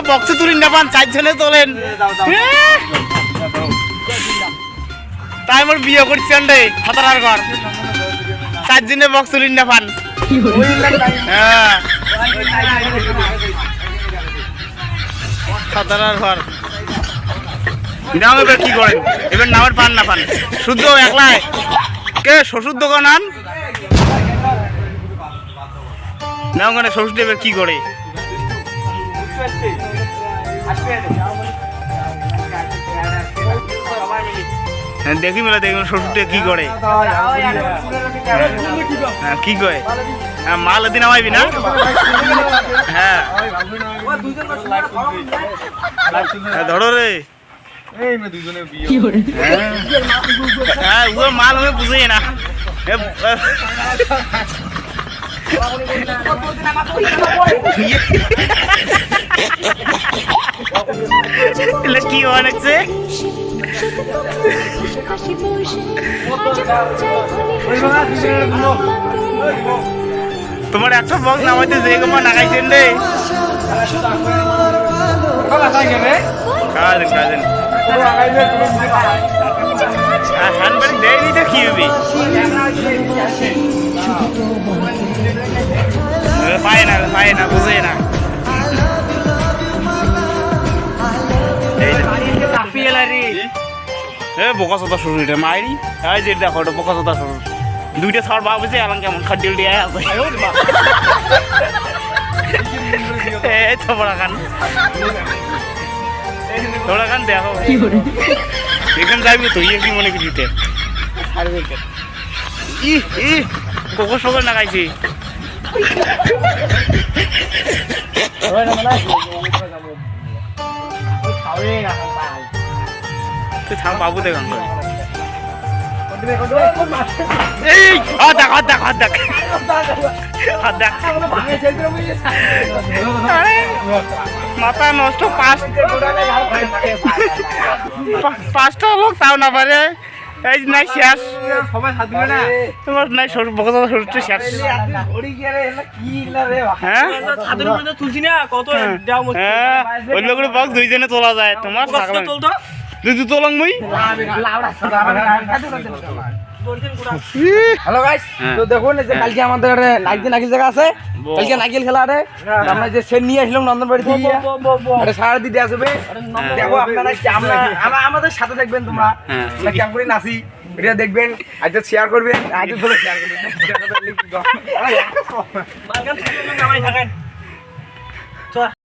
একটা বক্সে তুলিন না পান চারজনে তোলেন। তাই মোর বিয়ে করছেন রে হাতারার ঘর। চারজনে বক্স তুলিন না পান হ্যাঁ। সাতারার ঘর। নাম কি করেন? এবার নামের পান না পান শুদ্ধ একলাই। কে, শ্বশুর দোকান আন? না ওখানে শ্বশুর এবার কি করে? হ্যাঁ, দেখি মেলা দেখি শ্বশুরটা কি করে? হ্যাঁ কি করে? হ্যাঁ মাল এদিন আমাইবি না? হ্যাঁ। হ্যাঁ, ধরো রে। বিয়ে হ্যাঁ। ও মাল আমি বুঝেই না। কি অনেকছে তোমার একটা বক্স নামাইতে যে গো মা নাগাইছেন রে। Cousin cousin. হ্যান্ডব্যাগ দেয়নি তো কি হবে? পায় না। বুঝে। এ বোকা চোদা শুরু এটা মাইরি। এই যে দেখো ওটা বোকা চোদা শুরু দুইটা ছাড় ভাবছে এলাম কেমন খাদ্যল দিয়ে আছে। এই তো বড় খান। তোরা খান দেখো। এখানে যাবি তো ইয়ে কি মনে কিছুতে ই ই কোকো সোকো না খাইছি। তুই দেখ হাত দেখ হাত দেখ দেখ। মাথা নষ্ট, পাঁচ পাঁচটা লোক তাও না পারে। এই নাই শেষ। সবাই হাত দিবে না? তোমার নাই সরু বকতা সরুটা শেষ। হ্যাঁ? ছাদের তুলছি না কত হ্যাঁ। দাও মত হ্যাঁ ওই লোকের বক্স দুইজনে তোলা যায় তোমার তুই তো তোলাং মুই? হ্যালো গাইস হ্যাঁ। তো দেখুন যে কালকে আমাদের নাইকিল নাকিল জায়গা আছে। কালকে নাইকিল খেলা আছে আমরা যে সেট নিয়ে আসলাম নন্দনবাড়ি থেকে। এটা সারা দিতে আসবে। দেখো আপনারা কি- আমরা আমরা- আমাদের সাথে দেখবেন তোমরা। হ্যাঁ। আমরা কেমন করে নাচি? এটা দেখবেন। আজ শেয়ার করবেন। আজ শেয়ার করবেন।